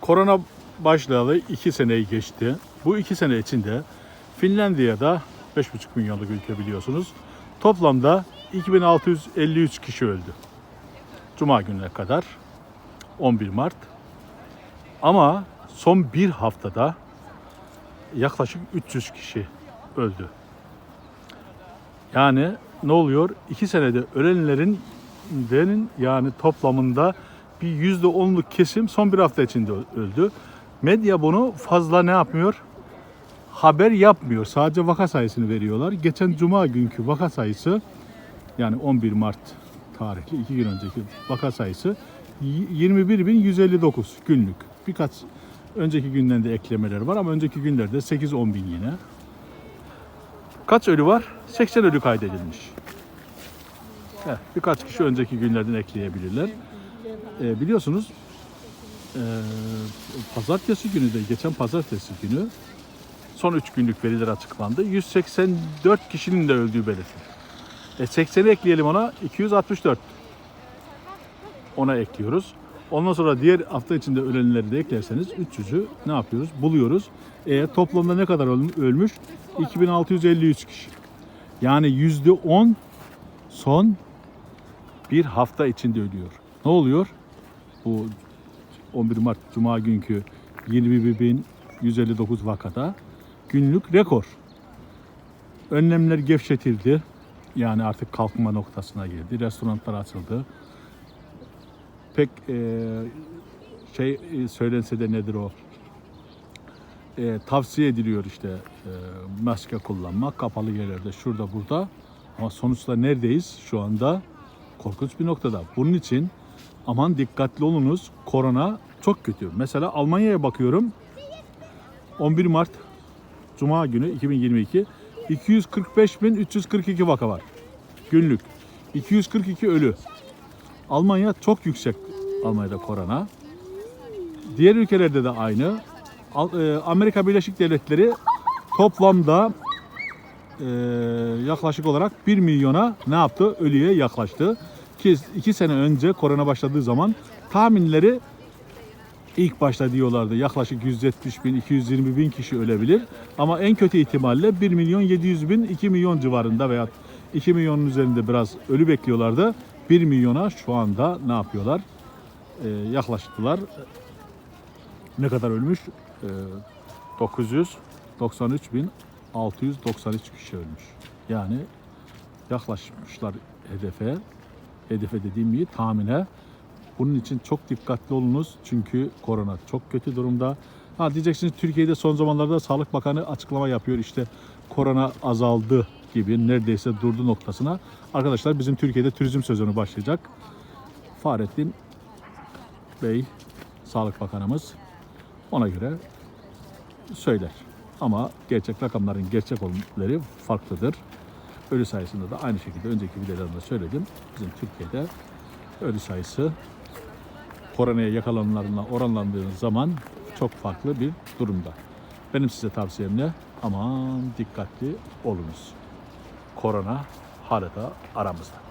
Korona başlayalı iki seneyi geçti. Bu iki sene içinde Finlandiya'da 5,5 milyonluk ülke biliyorsunuz. Toplamda 2653 kişi öldü. Cuma gününe kadar 11 Mart. Ama son bir haftada yaklaşık 300 kişi öldü. Yani ne oluyor? İki senede ölenlerin yani toplamında bir yüzde onluk kesim son bir hafta içinde öldü. Medya bunu fazla ne yapmıyor? Haber yapmıyor. Sadece vaka sayısını veriyorlar. Geçen cuma günkü vaka sayısı yani 11 Mart tarihli iki gün önceki vaka sayısı 21.159 günlük. Birkaç önceki günden de eklemeler var ama önceki günlerde 8-10 bin yine. Kaç ölü var? 80 ölü kaydedilmiş. Heh, birkaç kişi önceki günlerden ekleyebilirler. Ee, biliyorsunuz ee, pazartesi günü de geçen pazartesi günü son 3 günlük veriler açıklandı. 184 kişinin de öldüğü belirtildi. E 80'i ekleyelim ona 264. Ona ekliyoruz. Ondan sonra diğer hafta içinde ölenleri de eklerseniz 300'ü ne yapıyoruz? Buluyoruz. E, toplamda ne kadar öl- ölmüş? 2653 kişi. Yani %10 son bir hafta içinde ölüyor. Ne oluyor? Bu 11 Mart Cuma günkü 21.159 vakada günlük rekor. Önlemler gevşetildi. Yani artık kalkma noktasına geldi. Restoranlar açıldı. Pek e, şey e, söylense de nedir o? E, tavsiye ediliyor işte e, maske kullanmak kapalı yerlerde şurada burada. Ama sonuçta neredeyiz? Şu anda korkunç bir noktada. Bunun için aman dikkatli olunuz. Korona çok kötü. Mesela Almanya'ya bakıyorum. 11 Mart Cuma günü 2022 245.342 vaka var. Günlük. 242 ölü. Almanya çok yüksek Almanya'da korona. Diğer ülkelerde de aynı. E, Amerika Birleşik Devletleri toplamda e, yaklaşık olarak 1 milyona ne yaptı? Ölüye yaklaştı. Ki 2 sene önce korona başladığı zaman tahminleri ilk başta diyorlardı yaklaşık 170 bin, 220 bin kişi ölebilir. Ama en kötü ihtimalle 1 milyon 700 bin, 2 milyon civarında veya 2 milyonun üzerinde biraz ölü bekliyorlardı. 1 milyona şu anda ne yapıyorlar? Ee, yaklaştılar. Ne kadar ölmüş? Ee, 993 bin 693 kişi ölmüş. Yani yaklaşmışlar hedefe. Hedefe dediğim gibi tahmine. Bunun için çok dikkatli olunuz çünkü korona çok kötü durumda. Ha diyeceksiniz Türkiye'de son zamanlarda Sağlık Bakanı açıklama yapıyor işte korona azaldı gibi neredeyse durdu noktasına. Arkadaşlar bizim Türkiye'de turizm sezonu başlayacak. Fahrettin Bey Sağlık Bakanımız ona göre söyler. Ama gerçek rakamların gerçek olanları farklıdır. Ölü sayısında da aynı şekilde önceki videolarımda söyledim. Bizim Türkiye'de ölü sayısı koronaya yakalananlarla oranlandığınız zaman çok farklı bir durumda. Benim size tavsiyem ne? Aman dikkatli olunuz. Korona hala da aramızda.